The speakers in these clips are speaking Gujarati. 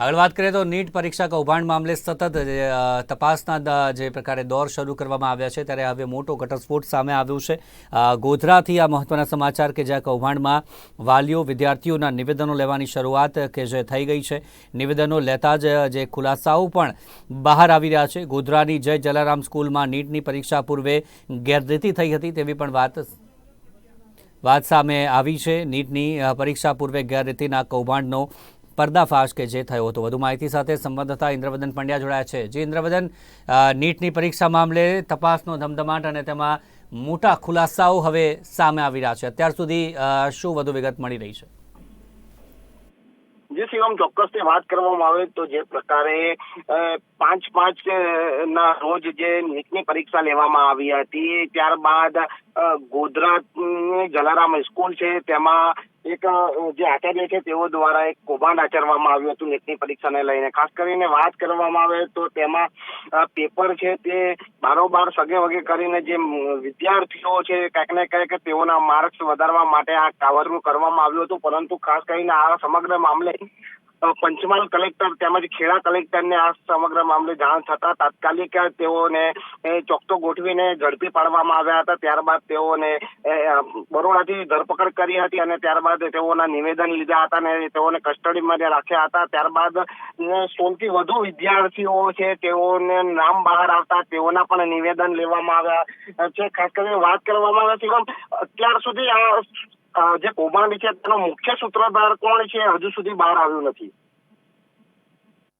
આગળ વાત કરીએ તો નીટ પરીક્ષા કૌભાંડ મામલે સતત તપાસના જે પ્રકારે દોર શરૂ કરવામાં આવ્યા છે, ત્યારે હવે મોટો ઘટસ્ફોટ સામે આવ્યો છે. ગોધરાથી આ મહત્વના સમાચાર કે જ્યાં કૌભાંડમાં વાલીઓ, વિદ્યાર્થીઓના નિવેદનો લેવાની શરૂઆત કે જે થઈ ગઈ છે, નિવેદનો લેતા જ, જે ખુલાસાઓ પણ બહાર આવી રહ્યા છે. ગોધરાની જય જલારામ સ્કૂલમાં નીટની પરીક્ષા પૂર્વે ગેરરીતિ થઈ હતી તેવી પણ વાત વાત સામે આવી છે. નીટની પરીક્ષા પૂર્વે ગેરરીતિના કૌભાંડનો પર્દાફાશ કે જે થયો હતો. વધુ માહિતી સાથે સંવાદદાતા ઇન્દ્રવદન પંડ્યા જોડાયા છે. જે ઇન્દ્રવદન નીટની પરીક્ષા મામલે તપાસનો ધમધમાટ અને તેમાં મોટા ખુલાસાઓ હવે સામે આવી રહ્યા છે. અત્યાર સુધી શું વધુ વિગત મળી રહી છે? જે શિવમ ચોક્કસથી વાત કરવામાં આવે તો જે પ્રકારે પાંચ પાંચ ના રોજ જે નીટની પરીક્ષા લેવામાં આવી હતી, ત્યારબાદ ગોધરા જલારામ સ્કૂલ છે, તેમાં એક જે આચાર્ય છે, તેઓ દ્વારા એક કૌભાંડ આચરવામાં આવ્યું હતું નીટની પરીક્ષાને લઈને. ખાસ કરીને વાત કરવામાં આવે તો તેમાં પેપર છે તે બારોબાર સગે વગે કરીને જે વિદ્યાર્થીઓ છે કંઈક ને કંઈક તેઓના માર્ક્સ વધારવા માટે આ કાવરનું કરવામાં આવ્યું હતું. પરંતુ ખાસ કરીને આ સમગ્ર મામલે પંચમહાલ કલેક્ટર તેમજ ખેડા કલેક્ટરને આ સમગ્ર મામલે જાણ થતા તાત્કાલિક તેઓને ચોકતો ગોઠવીને ઝડપી પાડવામાં આવ્યા હતા. ત્યારબાદ તેઓને બરોડાથી ધરપકડ કરી હતી અને ત્યારબાદ તેઓના નિવેદન લીધા હતા અને તેઓને કસ્ટડીમાં રાખ્યા હતા. ત્યારબાદ સોળથી વધુ વિદ્યાર્થીઓ છે તેઓને નામ બહાર આવતા તેઓના પણ નિવેદન લેવામાં આવ્યા છે. ખાસ કરીને વાત કરવામાં આવે છે અત્યાર સુધી આ જે કૌભાંડ છે તેનો મુખ્ય સૂત્રધાર કોણ છે હજુ સુધી બહાર આવ્યું નથી.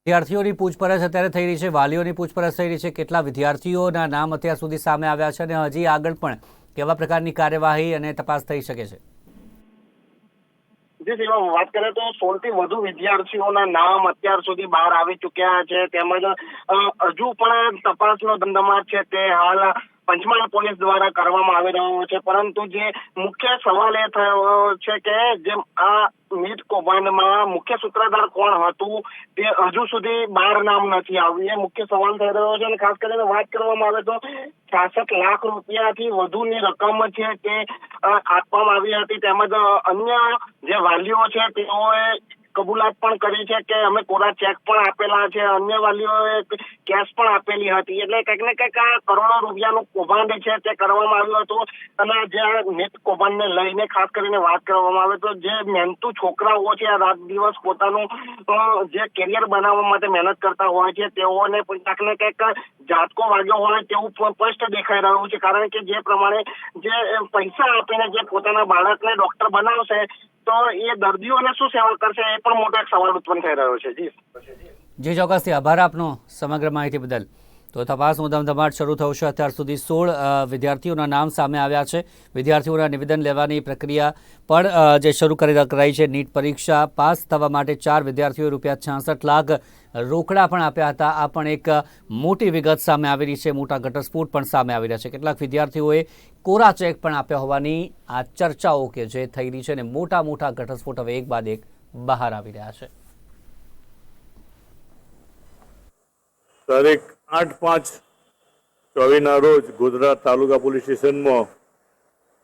વિદ્યાર્થીઓની પૂછપરછ અત્યારે થઈ રહી છે વાલીઓની પૂછપરછ થઈ રહી છે કેટલા વિદ્યાર્થીઓના નામ અત્યાર સુધી સામે આવ્યા છે અને હજી આગળ પણ કેવા પ્રકારની કાર્યવાહી અને તપાસ થઈ શકે છે? જી સેવા વાત કરીએ તો સોળથી વધુ વિદ્યાર્થીઓના નામ અત્યાર સુધી બહાર આવી ચુક્યા છે તેમજ હજુ પણ તપાસનો ધમધમાટ છે તે હાલ પંચમહાલ પોલીસ દ્વારા કરવામાં આવી રહ્યો છે. પરંતુ જે મુખ્ય સવાલ એ થયો છે કે જેમ આ મીટ કૌભાંડમાં મુખ્ય સૂત્રધાર કોણ હતું, તે હજુ સુધી બાર નામ નથી આવ્યું. એ મુખ્ય સવાલ થઈ રહ્યો છે અને ખાસ કરીને વાત કરવામાં આવે તો છાસઠ લાખ રૂપિયાથી વધુની રકમ છે તે આપવામાં આવી હતી. તેમજ અન્ય જે વાલીઓ છે તેઓએ કબૂલાત પણ કરી છે કે અમે કોરા ચેક પણ આપેલા છે. અન્ય વાલીઓએ કેશ પણ આપેલી હતી. એટલે કંઈક ને કંઈક આ કરોડો રૂપિયાનું કૌભાંડ છે તે કરવામાં આવ્યું હતું. અને જે નેટ કૌભાંડને લઈને ખાસ કરીને વાત કરવામાં આવે તો જે મહેનતુ છોકરાઓ છે રાત દિવસ પોતાનું જે કેરિયર બનાવવા માટે મહેનત કરતા હોય છે, તેઓને કંઈક ને કંઈક જાતકો વાગ્યો હોય તેવું સ્પષ્ટ દેખાઈ રહ્યું છે. કારણ કે જે પ્રમાણે જે પૈસા આપીને જે પોતાના બાળકને ડોક્ટર બનાવશે તો એ દર્દીઓને શું સેવા કરશે એ પણ મોટો એક સવાલ ઉત્પન્ન થઈ રહ્યો છે. જી. જી, ચોક્કસથી આભાર આપનો સમગ્ર માહિતી બદલ. તો તપાસનો ધમધમાટ શરૂ થયો છે. અત્યાર સુધી સોળ વિદ્યાર્થીઓના નામ સામે આવ્યા છે. વિદ્યાર્થીઓના નિવેદન લેવાની પ્રક્રિયા પણ જે શરૂ કરી કરાઈ છે. નીટ પરીક્ષા પાસ થવા માટે ચાર વિદ્યાર્થીઓએ રૂપિયા છાસઠ લાખ રોકડા પણ આપ્યા હતા. આ પણ એક મોટી વિગત સામે આવી રહી છે. મોટા ઘટસ્ફોટ પણ સામે આવી રહ્યા છે. કેટલાક વિદ્યાર્થીઓએ કોરા ચેક પણ આપ્યા હોવાની આ ચર્ચાઓ કે જે થઈ રહી છે અને મોટા મોટા ઘટસ્ફોટ હવે એક બાદ એક બહાર આવી રહ્યા છે. તારીખ આઠ પાંચ ચોવીસના રોજ ગોધરા તાલુકા પોલીસ સ્ટેશનમાં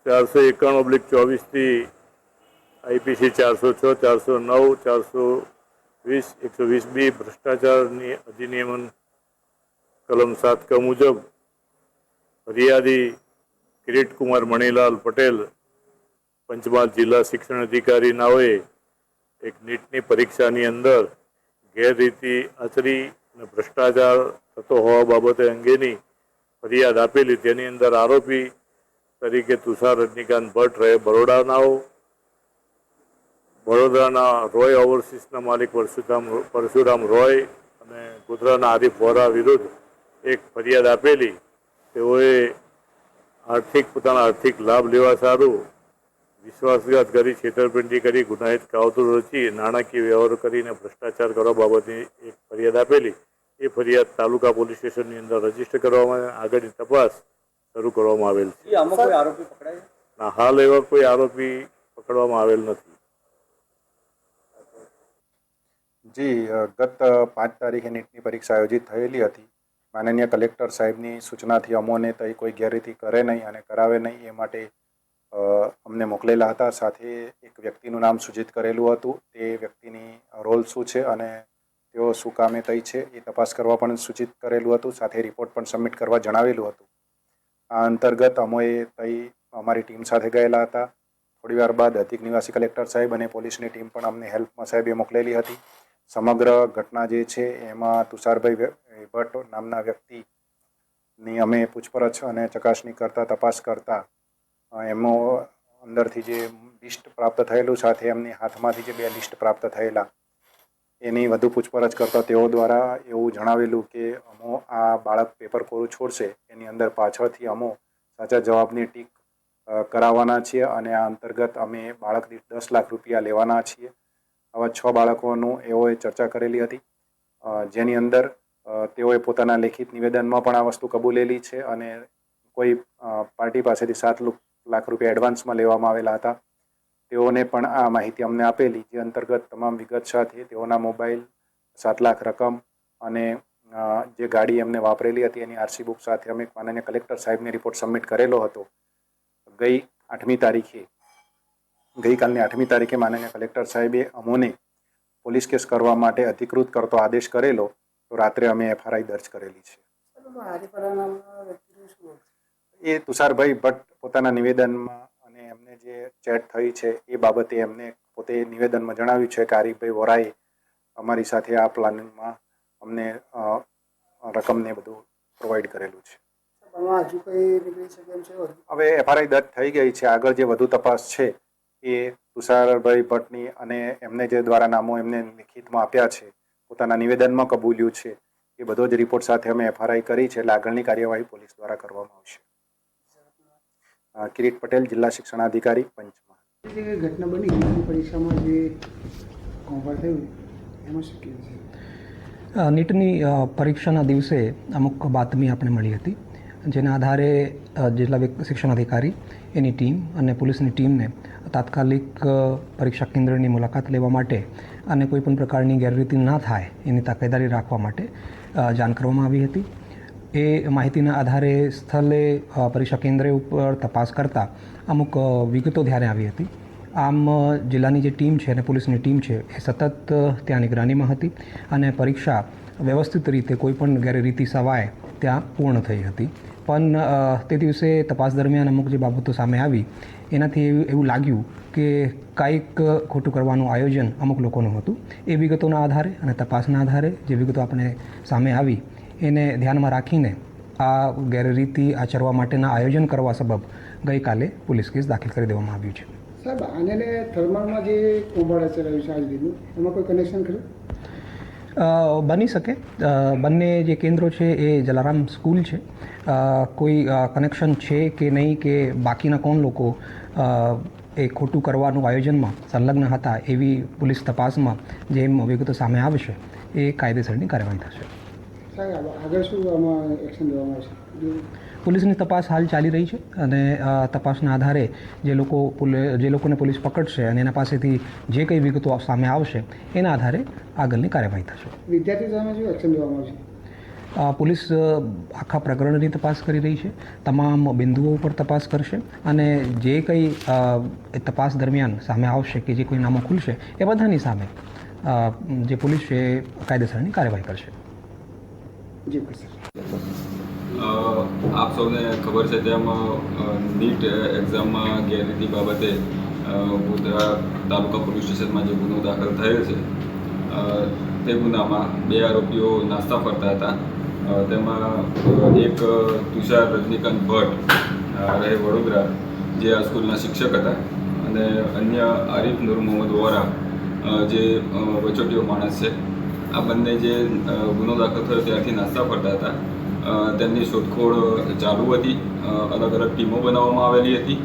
ચારસો એકાણું ઓબ્લિક ચોવીસથી આઈપીસી ચારસો છ, ચારસો નવ, ચારસો વીસ, એકસો વીસ બી ભ્રષ્ટાચારની અધિનિયમન કલમ સાત મુજબ ફરિયાદી કિરીટકુમાર મણીલાલ પટેલ પંચમહાલ જિલ્લા શિક્ષણ અધિકારી નાઓએ એક નીટની પરીક્ષાની અંદર ગેરરીતિ આચરી અને ભ્રષ્ટાચાર થતો હોવા બાબતે અંગેની ફરિયાદ આપેલી. તેની અંદર આરોપી તરીકે તુષાર રજનીકાંત ભટ્ટ રહે બરોડાનાઓ. વડોદરાના રોય ઓવરસીસના માલિક પરશુરામ પરશુરામ રોય અને ગોધરાના આરિફ વોરા વિરુદ્ધ એક ફરિયાદ આપેલી. તેઓએ આર્થિક, પોતાના આર્થિક લાભ લેવા સારું વિશ્વાસઘાત કરી, છેતરપિંડી કરી, ગુનાહિત કાવતરું રચી, નાણાકીય વ્યવહારો કરીને ભ્રષ્ટાચાર કરવા બાબતની એક ફરિયાદ આપેલી. એ ફરિયાદ તાલુકા પોલીસ સ્ટેશનની અંદર રજિસ્ટર કરવામાં આગળની તપાસ શરૂ કરવામાં આવેલ છે. આમાં કોઈ આરોપી પકડાય ના, હાલ એવા કોઈ આરોપી પકડવામાં આવેલ નથી. જી ગત પાંચ તારીખે નીટની પરીક્ષા આયોજિત થયેલી હતી. માનનીય કલેક્ટર સાહેબની સૂચનાથી અમોને તઈ કોઈ ગેરરીતિ કરે નહીં અને કરાવે નહીં એ માટે અમને મોકલેલા હતા. સાથે એક વ્યક્તિનું નામ સૂચિત કરેલું હતું. તે વ્યક્તિની રોલ શું છે અને તેઓ શું કામે થઈ છે એ તપાસ કરવા પણ સૂચિત કરેલું હતું, સાથે રિપોર્ટ પણ સબમિટ કરવા જણાવેલું હતું. આ અંતર્ગત અમોએ તઈ અમારી ટીમ સાથે ગયેલા હતા. થોડીવાર બાદ અધિક નિવાસી કલેક્ટર સાહેબ અને પોલીસની ટીમ પણ અમને હેલ્પમાં સાહેબે મોકલેલી હતી. સમગ્ર ઘટના જે છે એમાં તુષારભાઈ ભટ્ટ નામના વ્યક્તિની અમે પૂછપરછ અને ચકાસણી કરતા, તપાસ કરતા એમનો અંદરથી જે લિસ્ટ પ્રાપ્ત થયેલું સાથે એમની હાથમાંથી જે બે લિસ્ટ પ્રાપ્ત થયેલા એની વધુ પૂછપરછ કરતા તેઓ દ્વારા એવું જણાવેલું કે અમો આ બાળક પેપર કોરું છોડશે. એની અંદર પાછળથી અમો સાચા જવાબની ટીક કરાવવાના છીએ અને આ અંતર્ગત અમે બાળક દીઠ દસ લાખ રૂપિયા લેવાના છીએ. આવા છ બાળકોનું એઓએ ચર્ચા કરેલી હતી. જેની અંદર તેઓએ પોતાના લેખિત નિવેદનમાં પણ આ વસ્તુ કબૂલેલી છે અને કોઈ પાર્ટી પાસેથી સાત લાખ રૂપિયા એડવાન્સમાં લેવામાં આવેલા હતા. તેઓને પણ આ માહિતી અમને આપેલી જે અંતર્ગત તમામ વિગત સાથે તેઓના મોબાઈલ સાત લાખ રકમ અને જે ગાડી એમને વાપરેલી હતી એની આરસી બુક સાથે અમે માનનીય કલેક્ટર સાહેબને રિપોર્ટ સબમિટ કરેલો હતો ગઈ આઠમી તારીખે ગઈકાલની આઠમી તારીખે માનનીય કલેક્ટર સાહેબે અમોને પોલીસ કેસ કરવા માટે અધિકૃત કરતો આદેશ કરેલો તો રાત્રે અમે એફઆરઆઈ દર્જ કરેલી છે? એ તુષારભાઈ ભટ્ટ પોતાના નિવેદનમાં અને એમને જે ચેટ થઈ છે એ બાબતે એમને પોતે નિવેદનમાં જણાવ્યું છે કે આરીફભાઈ વોરાએ અમારી સાથે આ પ્લાનિંગમાં અમને રકમને બધું પ્રોવાઈડ કરેલું છે? હવે એફઆરઆઈ દર્જ થઈ ગઈ છે. આગળ જે વધુ તપાસ છે એ તુષારભાઈ ભટ્ટની અને એમને જે દ્વારા નામો એમને લિખિતમાં આપ્યા છે પોતાના નિવેદનમાં કબૂલ્યું છે એ બધો જ રિપોર્ટ સાથે અમે એફઆરઆઈ કરી છે. એટલે આગળની કાર્યવાહી પોલીસ દ્વારા કરવામાં આવશે. કિરીટ પટેલ જિલ્લા શિક્ષણાધિકારી પંચમહાલ. જે ઘટના બની નીટની પરીક્ષામાં જે કૌભાંડ થયું એમાં શું કહેવું છે? નીટની પરીક્ષાના દિવસે અમુક બાતમી આપણે મળી હતી જેના આધારે જિલ્લા શિક્ષણ શિક્ષણાધિકારી એની ટીમ અને પોલીસની ટીમને તાત્કાલિક પરીક્ષા કેન્દ્રની મુલાકાત લેવા માટે અને કોઈપણ પ્રકારની ગેરરીતિ ના થાય એની તકેદારી રાખવા માટે જાણ કરવામાં આવી હતી. એ માહિતીના આધારે સ્થળે પરીક્ષા કેન્દ્ર ઉપર તપાસ કરતા અમુક વિગતો ધ્યાને આવી હતી. આમ જિલ્લાની જે ટીમ છે અને પોલીસની ટીમ છે, એ સતત ત્યાં નિગરાનીમાં હતી અને પરીક્ષા વ્યવસ્થિત રીતે કોઈપણ ગેરરીતિ સવાય ત્યાં પૂર્ણ થઈ હતી. પણ તે દિવસે તપાસ દરમિયાન અમુક જે બાબતો સામે આવી, એનાથી એવું એવું લાગ્યું કે કાંઈક ખોટું કરવાનું આયોજન અમુક લોકોનું હતું. એ વિગતોના આધારે અને તપાસના આધારે જે વિગતો આપણે સામે આવી એને ધ્યાનમાં રાખીને આ ગેરરીતિ આચરવા માટેના આયોજન કરવા સબબ ગઈકાલે પોલીસ કેસ દાખલ કરી દેવામાં આવ્યું છે. સાહેબ આને થર્મલમાં જે કૌભાંડ ચલાવ્યું છે આજ દીધું એમાં કોઈ કનેક્શન ખરું? બની શકે. બંને જે કેન્દ્રો છે એ જલારામ સ્કૂલ છે. કોઈ કનેક્શન છે કે નહીં કે બાકીના કોણ લોકો એ ખોટું કરવાનું આયોજનમાં સંલગ્ન હતા એવી પોલીસ તપાસમાં જેમ વિગતો સામે આવશે એ કાયદેસરની કાર્યવાહી થશે. આગળ શું આમાં એક્શન લેવામાં આવશે? પોલીસની તપાસ હાલ ચાલી રહી છે અને તપાસના આધારે જે લોકો જે લોકોને પોલીસ પકડશે અને એના પાસેથી જે કંઈ વિગતો સામે આવશે એના આધારે આગળની કાર્યવાહી થશે. વિદ્યાર્થી સામે શું એક્શન લેવામાં આવશે? પોલીસ આખા પ્રકરણની તપાસ કરી રહી છે તમામ બિંદુઓ ઉપર તપાસ કરશે અને જે કંઈ તપાસ દરમિયાન સામે આવશે કે જે કોઈ નામો ખુલશે એ બધાની સામે જે પોલીસ છે એ કાયદેસરની કાર્યવાહી કરશે. જી આપ સૌને ખબર છે તેમ નીટ એક્ઝામમાં ગેરરીતિ બાબતે ગોધરા તાલુકા પોલીસ સ્ટેશનમાં જે ગુનો દાખલ થયો છે તે ગુનામાં બે આરોપીઓ નાસ્તા ફરતા હતા. તેમાં એક તુષાર રજનીકાંત ભટ્ટ રહે વડોદરા, જે આ સ્કૂલના શિક્ષક હતા, અને અન્ય આરિફ નૂર મોહમ્મદ વોરા જે વચોટીઓ માણસ છે. આ બંને જે ગુનો દાખલ થયો ત્યાંથી નાસ્તા ફરતા હતા. તેમની શોધખોળ ચાલુ હતી. અલગ અલગ ટીમો બનાવવામાં આવેલી હતી.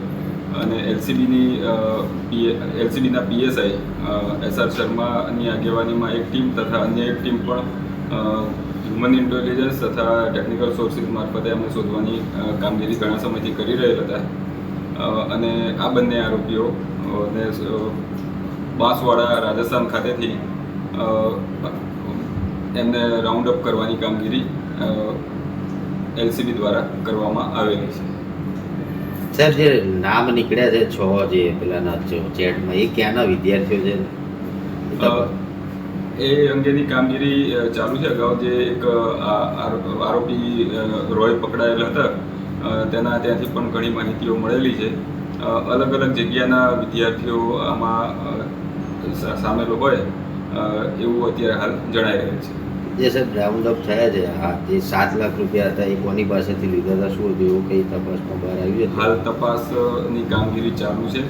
અને એલસીબીની એલસીબીના પીએસઆઈ એસ આર શર્માની આગેવાનીમાં એક ટીમ તથા અન્ય એક ટીમ પણ હ્યુમન ઇન્ટેલિજન્સ તથા ટેકનિકલ સોર્સિસ મારફતે અમે શોધવાની કામગીરી ઘણા સમયથી કરી રહેલા હતા. અને આ બંને આરોપીઓ ને બાંસવાડા રાજસ્થાન ખાતેથી એમને રાઉન્ડ અપ કરવાની કામગીરી એલસીબી દ્વારા કરવામાં આવેલી છે. સર જે નામ નીકળ્યા છે છ જે પેલાના ચેટમાં એ ક્યાંના વિદ્યાર્થીઓ છે? એ અંગેની કામગીરી ચાલુ છે. અગાઉ જે એક આરો- આરોપી રોય પકડાયેલા હતા. તેના ત્યાંથી પણ ઘણી માહિતીઓ મળેલી છે. અલગ અલગ જગ્યાના વિદ્યાર્થીઓ આમાં સામેલ હોય. એવું અત્યારે હાલ જણાઈ રહ્યું છે. જે સાહેબ રાઉન્ડ અપ થયા છે હા જે સાત લાખ રૂપિયા હતા એ કોની પાસેથી લીધા હતા? શું હતું એવું કઈ તપાસમાં બહાર આવ્યું છે? હાલ તપાસની કામગીરી ચાલુ છે.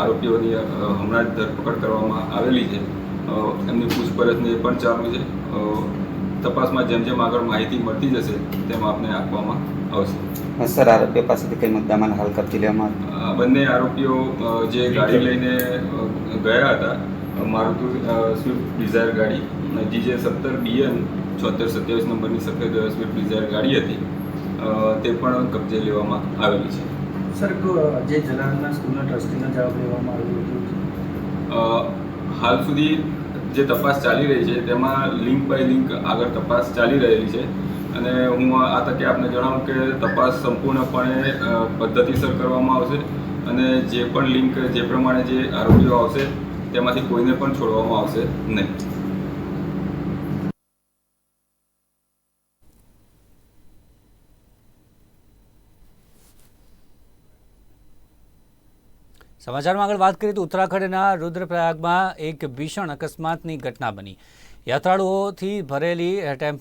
આરોપીઓની હમણાં જ ધરપકડ કરવામાં આવેલી છે. એમની પૂછપરછને એ પણ ચાલુ છે. તપાસમાં જેમ જેમ આગળ માહિતી મળતી જશે તેમ આપને આપવામાં આવશે. સર આરોપીઓ પાસેથી કઈ મુદ્દામાં હાલ કરતી લેવામાં બંને આરોપીઓ જે ગાડી લઈને ગયા હતા મારુતિ સ્વિફ્ટ ડિઝાયર ગાડી. જીજે સત્તર બીએન છોતેર સત્યાવીસ નંબરની સફેદ સ્વિફ્ટ ડિઝાયર ગાડી હતી. તે પણ કબજે લેવામાં આવેલી છે. સર જે જલારામના સ્કૂલના ટ્રસ્ટીનો જવાબ લેવામાં આવ્યો હાલ સુધી જે તપાસ ચાલી રહી છે તેમાં લિંક બાય લિંક આગળ તપાસ ચાલી રહેલી છે. અને હું આ આ તકે આપને જણાવું કે તપાસ સંપૂર્ણપણે પદ્ધતિસર કરવામાં આવશે. અને જે પણ લિંક જે પ્રમાણે જે આરોપીઓ આવશે તેમાંથી કોઈને પણ છોડવામાં આવશે નહીં. સમાચારમાં આગળ વાત કરીએ તો ઉત્તરાખંડના રુદ્રપ્રયાગમાં એક ભીષણ અકસ્માતની ઘટના બની. યાત્રાળુઓથી ભરેલી ટેમ્પો